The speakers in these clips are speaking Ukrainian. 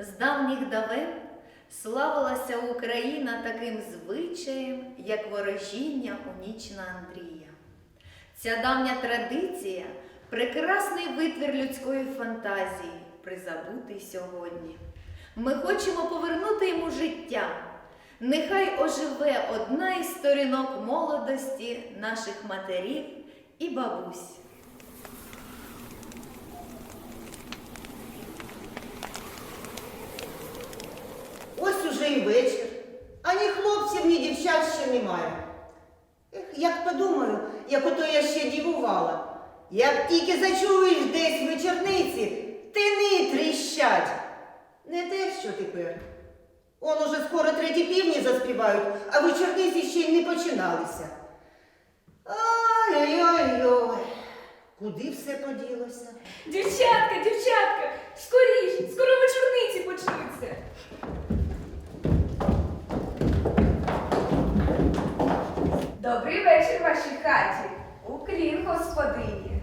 З давніх давен славилася Україна таким звичаєм, як ворожіння у ніч на Андрія. Ця давня традиція прекрасний витвір людської фантазії, призабутий сьогодні. Ми хочемо повернути йому життя. Нехай оживе одна із сторінок молодості наших матерів і бабусь. Вечір, а ні хлопців, ні дівчат ще немає. Ех, як подумаю, як ото я ще дівувала. Як тільки зачуєш десь вечорниці, тини тріщать. Не те, що тепер. Он уже скоро треті півні заспівають, а вечорниці ще й не починалися. Ой-ой-ой, куди все поділося? Дівчатка, дівчатка, скоріш, скоро вечорниці почнуться. Добрий вечір вашій хаті, уклін господині.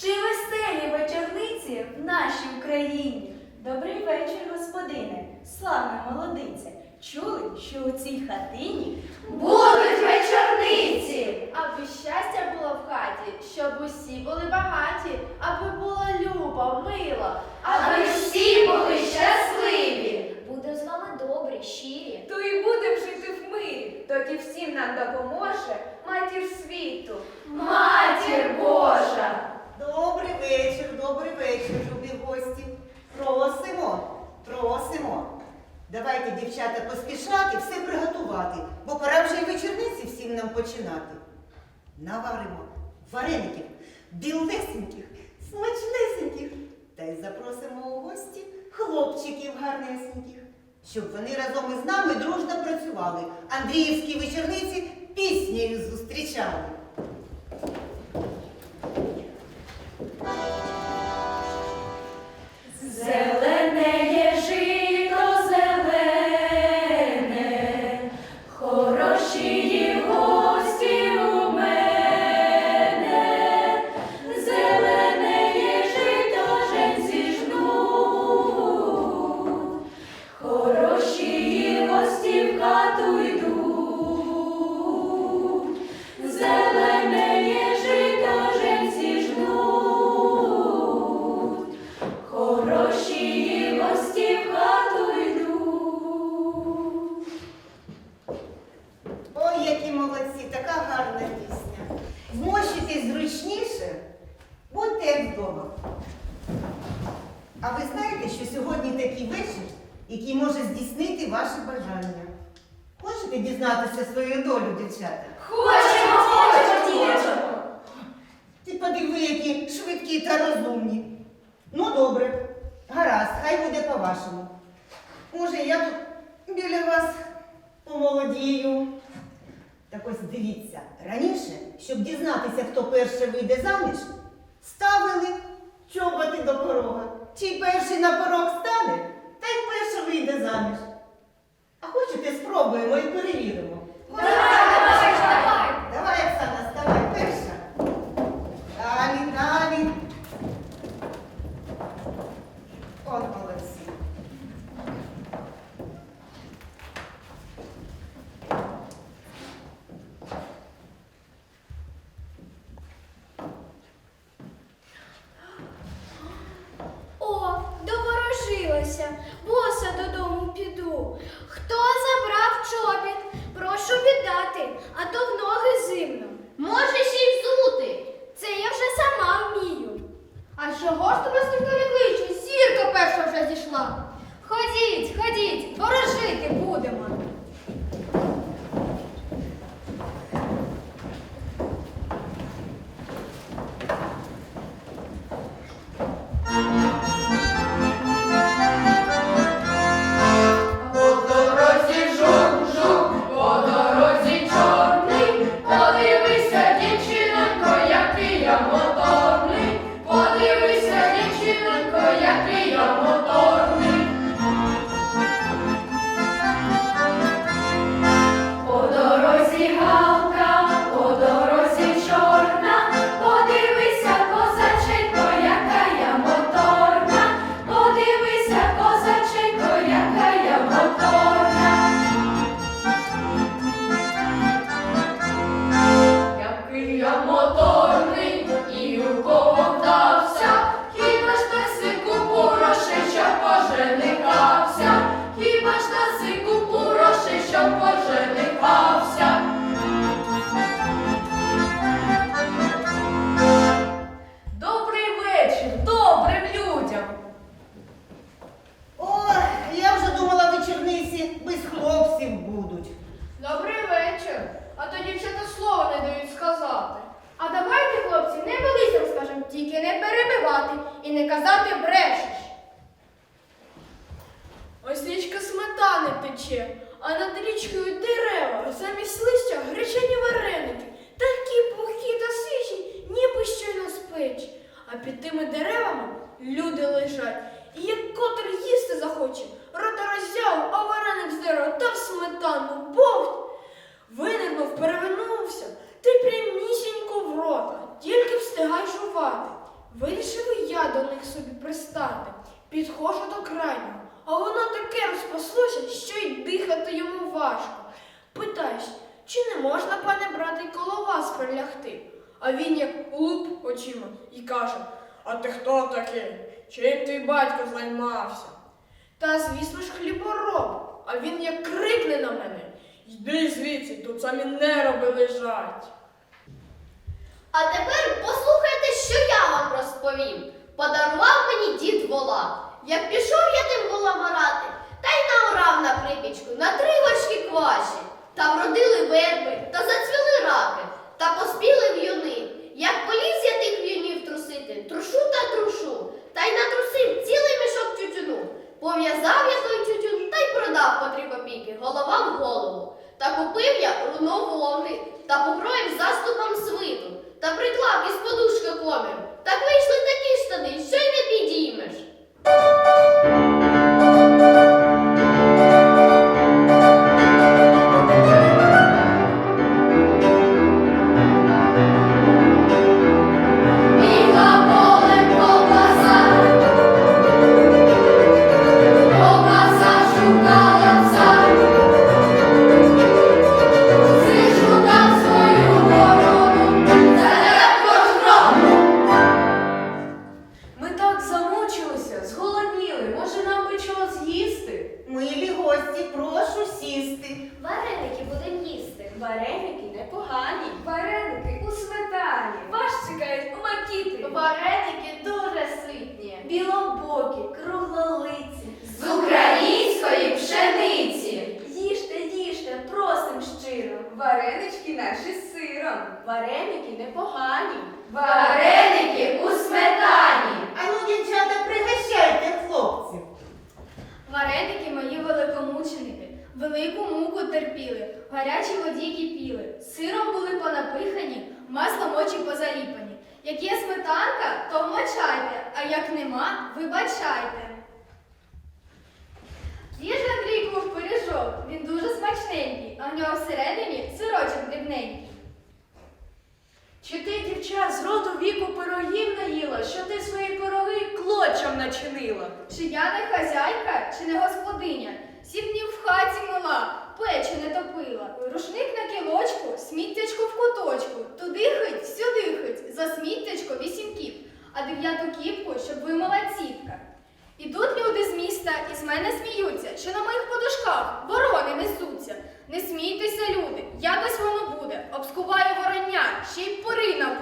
Чи веселі вечорниці в нашій Україні? Добрий вечір, господине, славна молодиця. Чули, що у цій хатині Будуть вечорниці, аби щастя було в хаті, щоб усі були багаті, аби було любо, мило, аби всі були щасливі. Будемо з вами добрі, щирі. То і будемо жити в тоді всім нам допоможе матір світу. Матір Божа! Добрий вечір, добрий вечір, любі гості. Просимо, просимо. Давайте, дівчата, поспішати, все приготувати, бо пора вже й вечорниці всім нам починати. Наваримо вареників, білесеньких, смачнесеньких, та й запросимо у гості хлопчиків гарнесеньких, щоб вони разом із нами дружно працювали, Андріївські вечорниці піснею зустрічали. Такий вечір, який може здійснити ваші бажання. Хочете дізнатися свою долю, дівчата? Хочемо, хочемо, хочемо. Ти подиви, які швидкі та розумні. Ну, добре, гаразд, хай буде по-вашому. Може, я тут біля вас помолодію. Так ось дивіться, раніше, щоб дізнатися, хто перше вийде заміж, ставили чоботи до порога. Чий перший на порог стане, та й перший вийде заміж. А хочете, спробуємо і перевіримо. Давай, давай. Розповім. Подарував мені дід вола. Як пішов я тим волам орати, та й наорав на припічку на три горшки кваші. Та вродили верби, та зацвіли раки, та поспіли в'юни. Як поліз я тих в'юнів трусити, трушу та трушу, та й натрусив цілий мішок тютюну. Пов'язав я той тютюн та й продав по три копійки, голова в голову. Та купив я руно вовни, та покроїв заступом свиту, та приклав із подушки комір. Так вийшли такі штани, що й не підіймеш. Вареники дуже ситні. Білобокі, круглолиці. З української пшениці. Їжте, їжте, просим щиро. Варенички наші з сиром. Вареники непогані. Вареники у сметані. А ну, дівчата, пригощайте хлопців. Вареники мої великомученики, велику муку терпіли, в гарячій воді кипіли, сиром були понапихані, маслом очі позаліпані. Як є сметанка, то вмочайте, а як нема, вибачайте. Їж Андрійку в пиріжок, він дуже смачненький, а в нього всередині сирочок дрібненький. Чи ти, дівча, з роду віку пирогів наїла, що ти свої пироги клочем начинила? Чи я не хазяйка, чи не господиня? Сім днів в хаті мила, печі не топила. Рушник на кілочку, сміттячко в куточку. Туди хить, сюди хить, за сміттячко вісім кіп, а дев'яту кіпку, щоб вимила ціпка. Ідуть люди з міста і з мене сміються, що на моїх подушках ворони несуться. Не смійтеся, люди, якось воно буде. Обскуваю вороння, ще й порина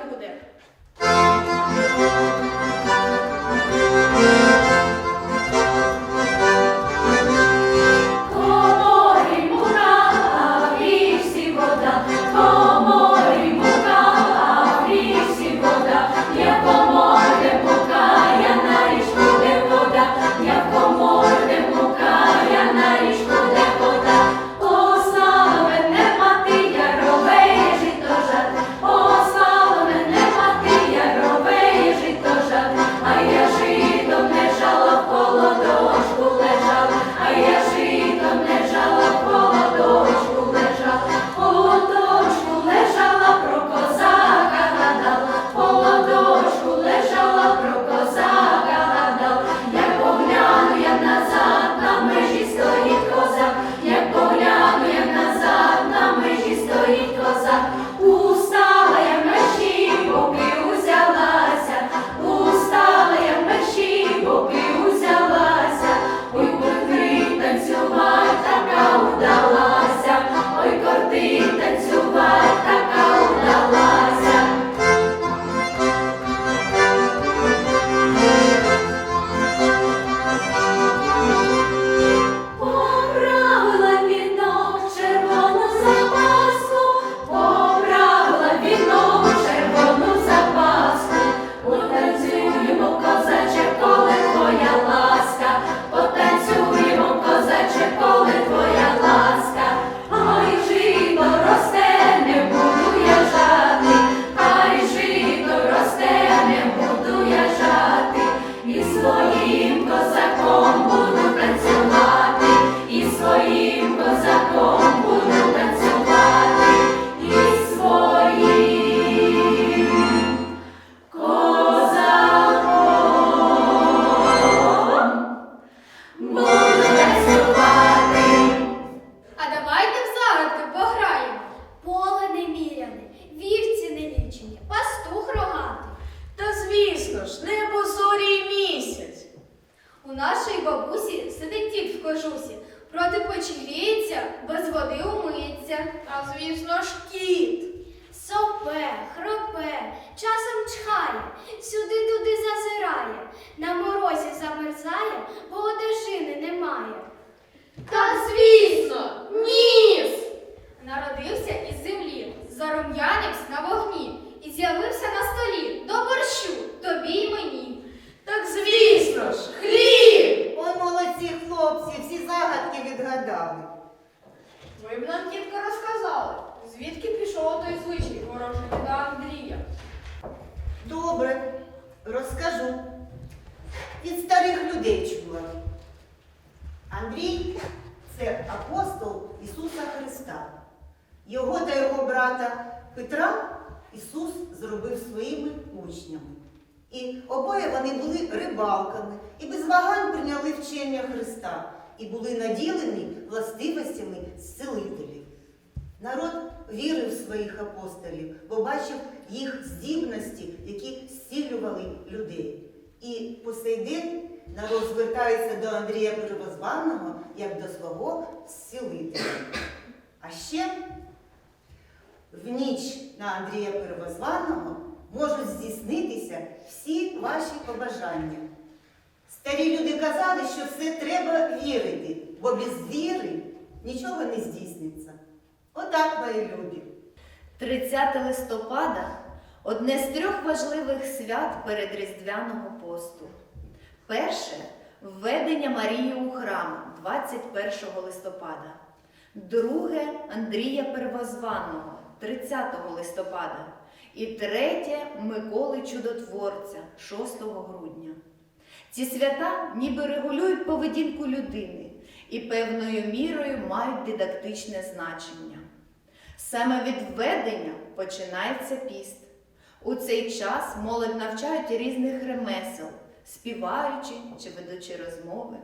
хропе, часом чхає, сюди-туди зазирає, на морозі замерзає, бо одежини немає. Та звісно, ніс! Народився із землі, зарум'янився на вогні і з'явився на столі до борщу, тобі й мені. Так звісно ж, хліб. Ой, молодці хлопці, всі загадки відгадали. Ви б нам тітка розказали, звідки пішов той звичай ворожий діда Андрія. Добре, розкажу. Від старих людей чула. Андрій це апостол Ісуса Христа. Його та його брата Петра Ісус зробив своїми учнями. І обоє вони були рибалками і без вагань прийняли вчення Христа і були наділені властивостями зцілителів. Народ вірив в своїх апостолів, бо бачив їх здібності, які зцілювали людей. І по сей день народ звертається до Андрія Первозваного як до свого зцілителя. А ще в ніч на Андрія Первозваного можуть здійснитися всі ваші побажання. Старі люди казали, що все треба вірити, бо без віри нічого не здійсниться. Отак, мої любі. 30 листопада одне з трьох важливих свят перед Різдвяного посту. Перше введення Марії у храм 21 листопада. Друге Андрія Первозваного 30 листопада. І третє Миколи Чудотворця 6 грудня. Ці свята ніби регулюють поведінку людини і певною мірою мають дидактичне значення. Саме від введення починається піст. У цей час молодь навчають різних ремесел, співаючи чи ведучи розмови.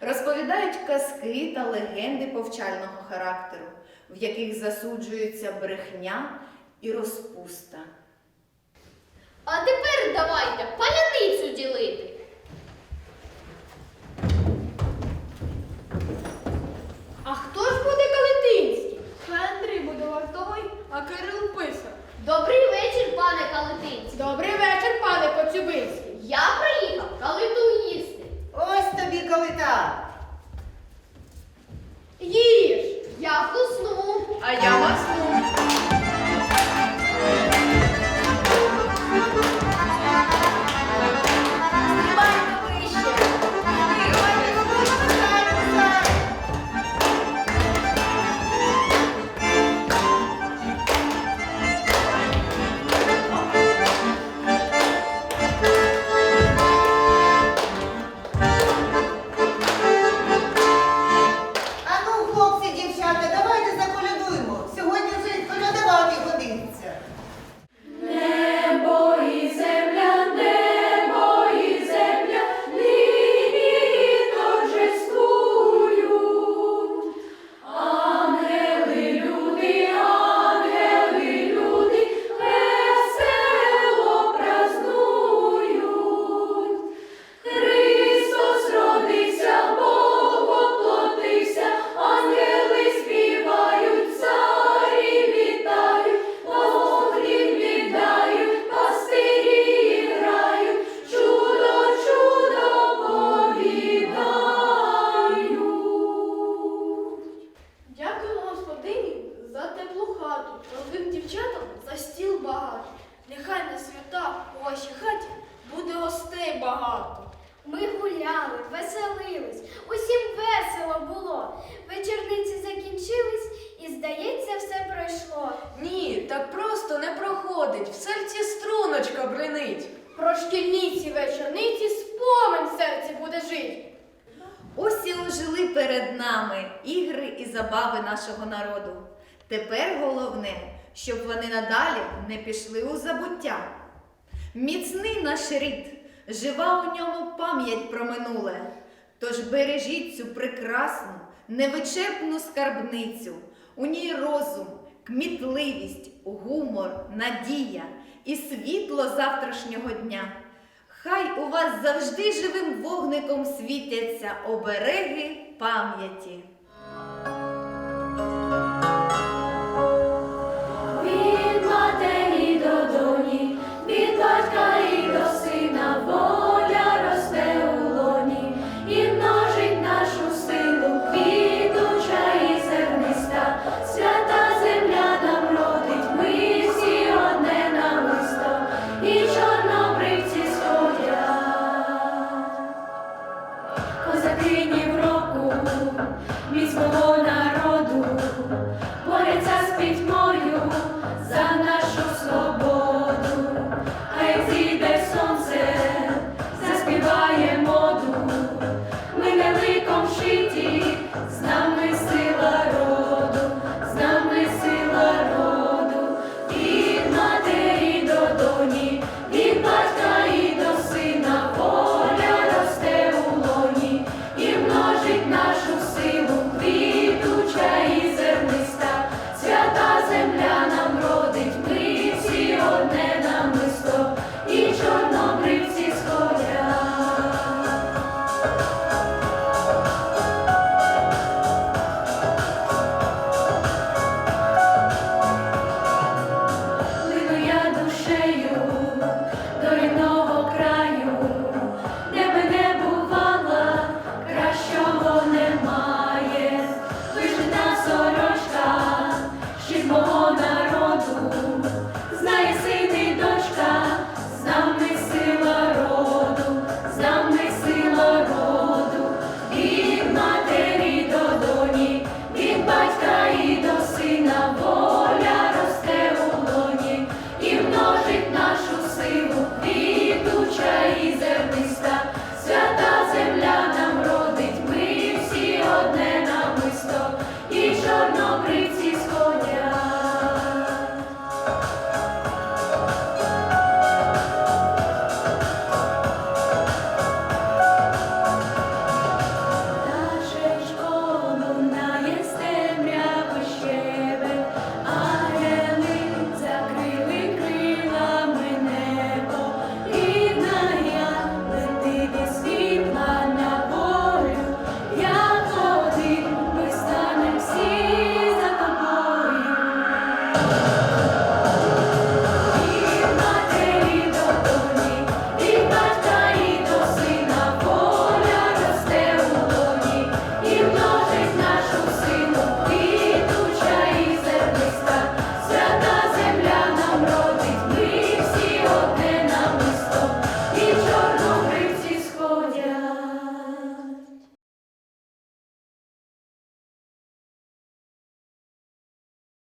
Розповідають казки та легенди повчального характеру, в яких засуджується брехня і розпуста. А тепер давайте паляницю ділити. Калетинський. Струночка бринить. Про шкільниці вечорниці спомин в серці буде жить. Ось і ожили перед нами ігри і забави нашого народу. Тепер головне, щоб вони надалі не пішли у забуття. Міцний наш рід, жива у ньому пам'ять про минуле. Тож бережіть цю прекрасну, невичерпну скарбницю, у ній розум, кмітливість, гумор, надія і світло завтрашнього дня. Хай у вас завжди живим вогником світяться обереги пам'яті.